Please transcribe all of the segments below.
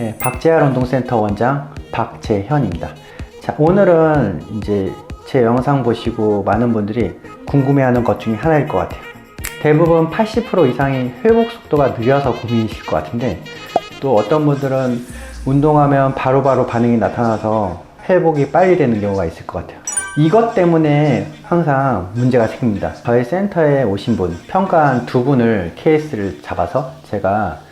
예, 박재활 운동센터 원장 박재현입니다. 자, 오늘은 이제 제 영상 보시고 많은 분들이 궁금해하는 것 중에 하나일 것 같아요. 대부분 80% 이상이 회복 속도가 느려서 고민이실 것 같은데 또 어떤 분들은 운동하면 바로바로 반응이 나타나서 회복이 빨리 되는 경우가 있을 것 같아요. 이것 때문에 항상 문제가 생깁니다. 저희 센터에 오신 분, 평가한 두 분을 케이스를 잡아서 제가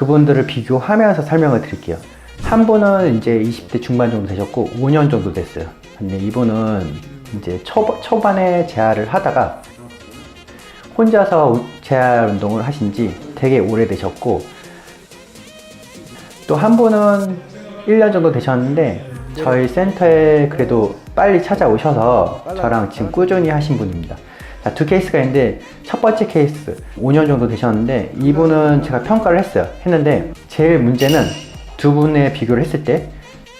그분들을 비교하면서 설명을 드릴게요. 한 분은 이제 20대 중반 정도 되셨고 5년 정도 됐어요. 근데 이분은 이제 초, 초반에 재활을 하다가 혼자서 우- 재활 운동을 하신 지 되게 오래되셨고 또 한 분은 1년 정도 되셨는데 저희 센터에 그래도 빨리 찾아오셔서 저랑 지금 꾸준히 하신 분입니다. 자, 두 케이스가 있는데 첫 번째 케이스 5년 정도 되셨는데 이분은 제가 평가를 했어요. 했는데 제일 문제는 두 분의 비교를 했을 때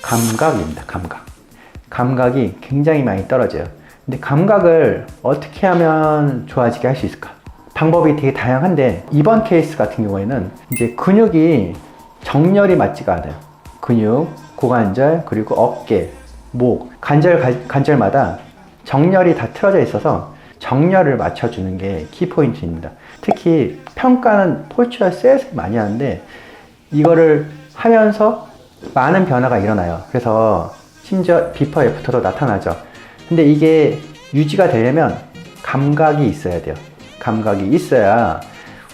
감각입니다. 감각. 감각이 굉장히 많이 떨어져요. 근데 감각을 어떻게 하면 좋아지게 할 수 있을까? 방법이 되게 다양한데 이번 케이스 같은 경우에는 이제 근육이 정렬이 맞지가 않아요. 근육, 고관절, 그리고 어깨, 목, 관절 관- 관절마다 정렬이 다 틀어져 있어서 정렬을 맞춰주는 게 키포인트입니다. 특히 평가는 폴추어 셋을 많이 하는데 이거를 하면서 많은 변화가 일어나요. 그래서 심지어 비퍼 애프터도 나타나죠. 근데 이게 유지가 되려면 감각이 있어야 돼요. 감각이 있어야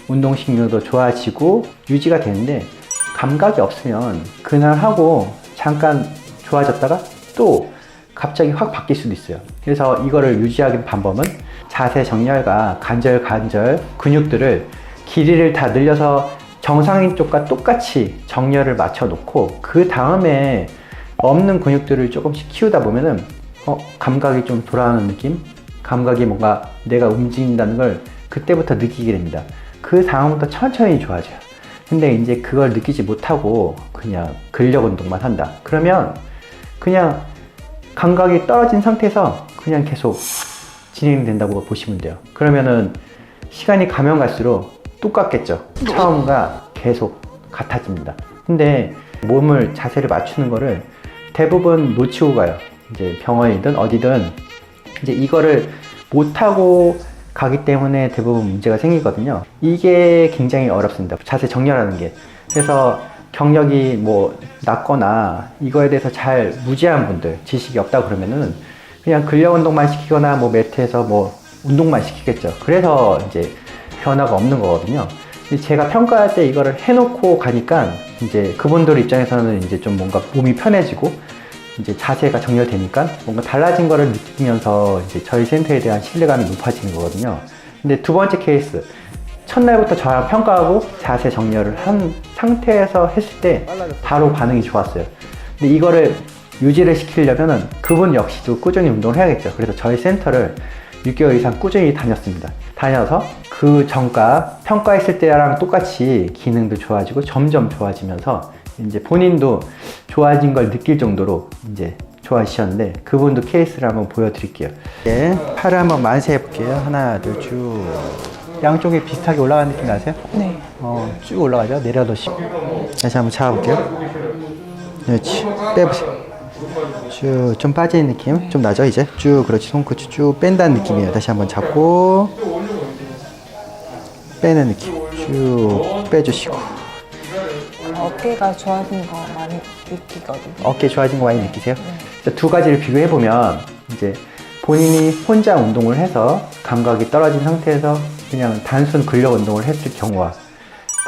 운동신경도 좋아지고 유지가 되는데 감각이 없으면 그날 하고 잠깐 좋아졌다가 또 갑자기 확 바뀔 수도 있어요. 그래서 이거를 유지하는 방법은 자세 정렬과 관절 관절 근육들을 길이를 다 늘려서 정상인 쪽과 똑같이 정렬을 맞춰 놓고 그 다음에 없는 근육들을 조금씩 키우다 보면은 어, 감각이 좀 돌아오는 느낌? 감각이 뭔가 내가 움직인다는 걸 그때부터 느끼게 됩니다. 그 다음부터 천천히 좋아져요. 근데 이제 그걸 느끼지 못하고 그냥 근력 운동만 한다. 그러면 그냥 감각이 떨어진 상태에서 그냥 계속 진행된다고 보시면 돼요. 그러면은 시간이 가면 갈수록 똑같겠죠. 처음과 계속 같아집니다. 근데 몸을 자세를 맞추는 거를 대부분 놓치고 가요. 이제 병원이든 어디든 이제 이거를 못하고 가기 때문에 대부분 문제가 생기거든요. 이게 굉장히 어렵습니다. 자세 정렬하는 게. 그래서 경력이 뭐 낮거나 이거에 대해서 잘 무지한 분들, 지식이 없다 그러면은 그냥 근력 운동만 시키거나 뭐 매트에서 뭐 운동만 시키겠죠. 그래서 이제 변화가 없는 거거든요. 제가 평가할 때 이거를 해놓고 가니까 이제 그분들 입장에서는 이제 좀 뭔가 몸이 편해지고 이제 자세가 정렬되니까 뭔가 달라진 거를 느끼면서 이제 저희 센터에 대한 신뢰감이 높아지는 거거든요. 근데 두 번째 케이스. 첫날부터 저랑 평가하고 자세 정렬을 한 상태에서 했을 때 바로 반응이 좋았어요. 근데 이거를 유지를 시키려면은 그분 역시도 꾸준히 운동을 해야겠죠. 그래서 저희 센터를 6개월 이상 꾸준히 다녔습니다. 다녀서 그 전과 평가했을 때랑 똑같이 기능도 좋아지고 점점 좋아지면서 이제 본인도 좋아진 걸 느낄 정도로 이제 좋아지셨는데 그분도 케이스를 한번 보여드릴게요. 네, 팔을 한번 만세 해볼게요. 하나, 둘, 쭉. 양쪽에 비슷하게 올라가는 느낌 나세요? 네. 어, 쭉 올라가죠. 내려놓으시고. 다시 한번 잡아볼게요. 그렇지. 빼보세요. 쭉, 좀 빠지는 느낌. 좀 나죠, 이제? 쭉, 그렇지. 손끝이 쭉 뺀다는 느낌이에요. 다시 한번 잡고. 빼는 느낌. 쭉 빼주시고. 어깨가 좋아진 거 많이 느끼거든요. 어깨 좋아진 거 많이 느끼세요? 자, 두 가지를 비교해 보면, 이제 본인이 혼자 운동을 해서 감각이 떨어진 상태에서 그냥 단순 근력 운동을 했을 경우와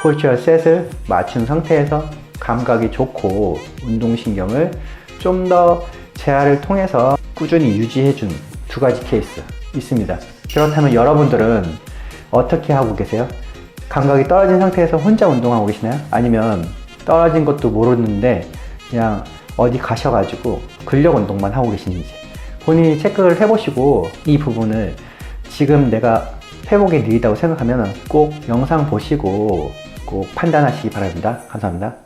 폴처 셋을 맞춘 상태에서 감각이 좋고 운동신경을 좀 더 재활을 통해서 꾸준히 유지해준 두 가지 케이스 있습니다. 그렇다면 여러분들은 어떻게 하고 계세요? 감각이 떨어진 상태에서 혼자 운동하고 계시나요? 아니면 떨어진 것도 모르는데 그냥 어디 가셔가지고 근력 운동만 하고 계시는지 본인이 체크를 해보시고 이 부분을 지금 내가 회복이 느리다고 생각하면 꼭 영상 보시고 꼭 판단하시기 바랍니다. 감사합니다.